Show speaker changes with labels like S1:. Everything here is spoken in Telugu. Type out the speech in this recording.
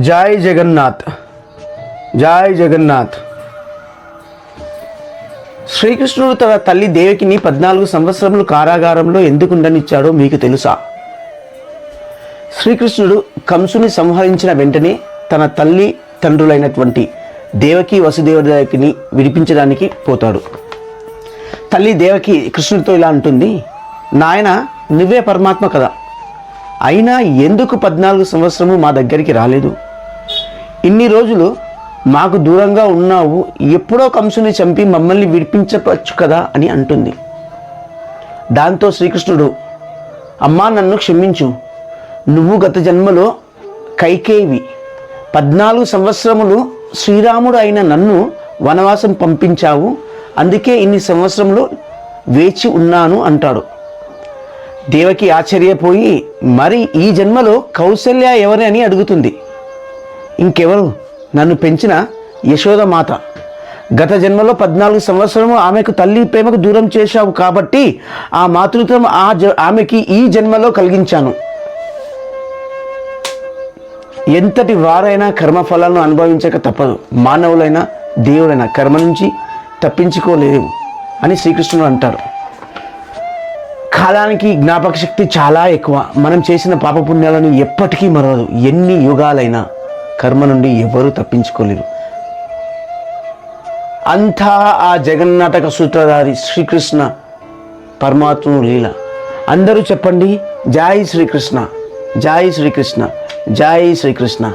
S1: జై జగన్నాథ్. జై జగన్నాథ్. శ్రీకృష్ణుడు తన తల్లి దేవికిని పద్నాలుగు సంవత్సరములు కారాగారంలో ఎందుకు ఉండనిచ్చాడో మీకు తెలుసా? శ్రీకృష్ణుడు కంసుని సంహరించిన వెంటనే తన తల్లి తండ్రులైనటువంటి దేవకి వసుదేవదేవకిని విడిపించడానికి పోతాడు. తల్లి దేవకి కృష్ణుడితో ఇలా అంటుంది నాయన నువ్వే పరమాత్మ కదా. అయినా ఎందుకు పద్నాలుగు సంవత్సరము మా దగ్గరికి రాలేదు? ఇన్ని రోజులు మాకు దూరంగా ఉన్నావు ఎప్పుడో కంసుని చంపి మమ్మల్ని విడిపించవచ్చు కదా అని అంటుంది. దాంతో శ్రీకృష్ణుడు అమ్మా నన్ను క్షమించు. నువ్వు గత జన్మలో కైకేవి పద్నాలుగు సంవత్సరములు శ్రీరాముడు అయిన నన్ను వనవాసం పంపించావు అందుకే ఇన్ని సంవత్సరములు వేచి ఉన్నాను అంటాడు. దేవకి ఆశ్చర్యపోయి మరి ఈ జన్మలో కౌసల్య ఎవరి? అని అడుగుతుంది. ఇంకెవరు? నన్ను పెంచిన యశోద మాత. గత జన్మలో పద్నాలుగు సంవత్సరము ఆమెకు తల్లి ప్రేమకు దూరం చేశావు కాబట్టి ఆ మాతృత్వం ఆ జ ఆమెకి ఈ జన్మలో కలిగించాను. ఎంతటి వారైనా కర్మఫలాలను అనుభవించక తప్పదు. మానవులైనా దేవుడైనా కర్మ నుంచి తప్పించుకోలేదు అని శ్రీకృష్ణుడు అంటారు. కాలానికి జ్ఞాపక శక్తి చాలా ఎక్కువ. మనం చేసిన పాపపుణ్యాలను ఎప్పటికీ మరవదు. ఎన్ని యుగాలైనా కర్మ నుండి ఎవరూ తప్పించుకోలేరు. అంతా ఆ జగన్నాటక సూత్రధారి శ్రీకృష్ణ పరమాత్ముడు లీల. అందరూ చెప్పండి జాయి శ్రీకృష్ణ జాయి శ్రీకృష్ణ జాయి శ్రీకృష్ణ.